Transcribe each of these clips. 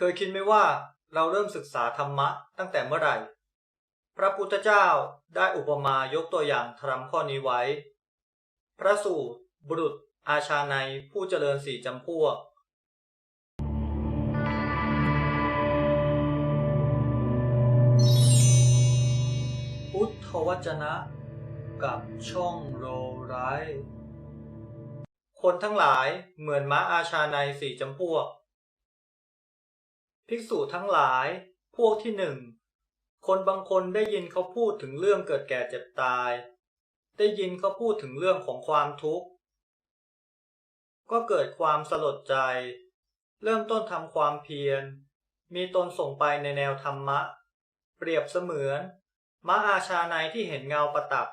เคยคิดไหมว่าเราเริ่มศึกษาธรรมะตั้งแต่เมื่อไหร่ พระพุทธเจ้าได้อุปมายกตัวอย่างธรรมข้อนี้ไว้ พระสูตรบุรุษอาชาในผู้เจริญสี่จำพวก พุทธวจนะ กับช่องโรไรคนทั้งหลายเหมือนม้าอาชาในสี่จำพวก ภิกษุทั้งหลายพวกที่หนึ่งคนบางคนได้ยินเขาพูดถึงเรื่องเกิดแก่เจ็บตาย ได้ยินเขาพูดถึงเรื่องของความทุกข์ ก็เกิดความสลดใจ เริ่มต้นทำความเพียร มีตนส่งไปในแนวธรรมะ เปรียบเสมือนม้าอาชาในที่เห็นเงาประตับ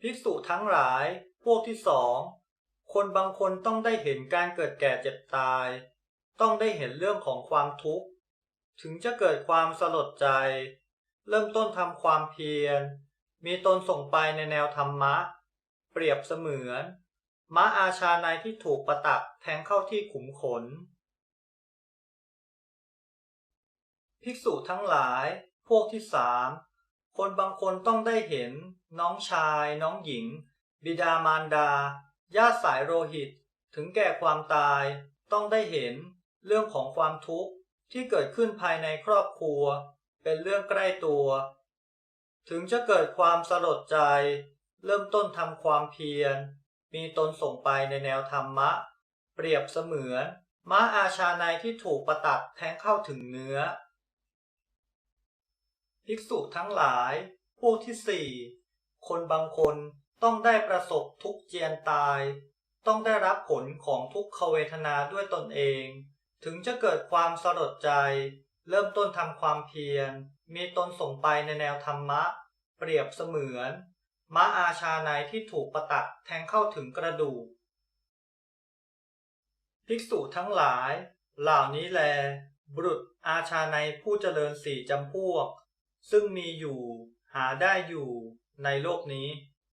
ภิกษุทั้งหลายพวกที่สอง คนบางคนต้องได้เห็นการเกิดแก่เจ็บตาย ต้องได้เห็นเรื่องของความทุกข์ ถึงจะเกิดความสลดใจ เริ่มต้นทำความเพียร มีตนส่งไปในแนวธรรมะ เปรียบเสมือน ม้าอาชาในที่ถูกประตักแทงเข้าที่ขุมขน ภิกษุทั้งหลาย พวกที่สามคนบางคนต้องได้เห็น น้องชาย น้องหญิง บิดามารดา ญาติสายโลหิตถึงแก่ความตายต้องได้เห็นเรื่องของความทุกข์ที่เกิดขึ้นภายในครอบครัว เป็นเรื่องใกล้ตัว ถึงจะเกิดความสลดใจ เริ่มต้นทำความเพียร มีตนส่งไปในแนวธรรมะ เปรียบเสมือนม้าอาชาในที่ถูกประตักแทงเข้าถึงเนื้อ ภิกษุทั้งหลาย พวกที่สี่คนบางคน ต้องได้ประสบทุกเจียนตาย ต้องได้รับผลของทุกขเวทนาด้วยตนเอง ถึงจะเกิดความสลดใจ เริ่มต้นทำความเพียร มีตนส่งไปในแนวธรรมะ เปรียบเสมือนม้าอาชาในที่ถูกประตักแทงเข้าถึงกระดูก ภิกษุทั้งหลาย เหล่านี้แล บุรุษอาชาในผู้เจริญสี่จำพวก ซึ่งมีอยู่หาได้อยู่ในโลกนี้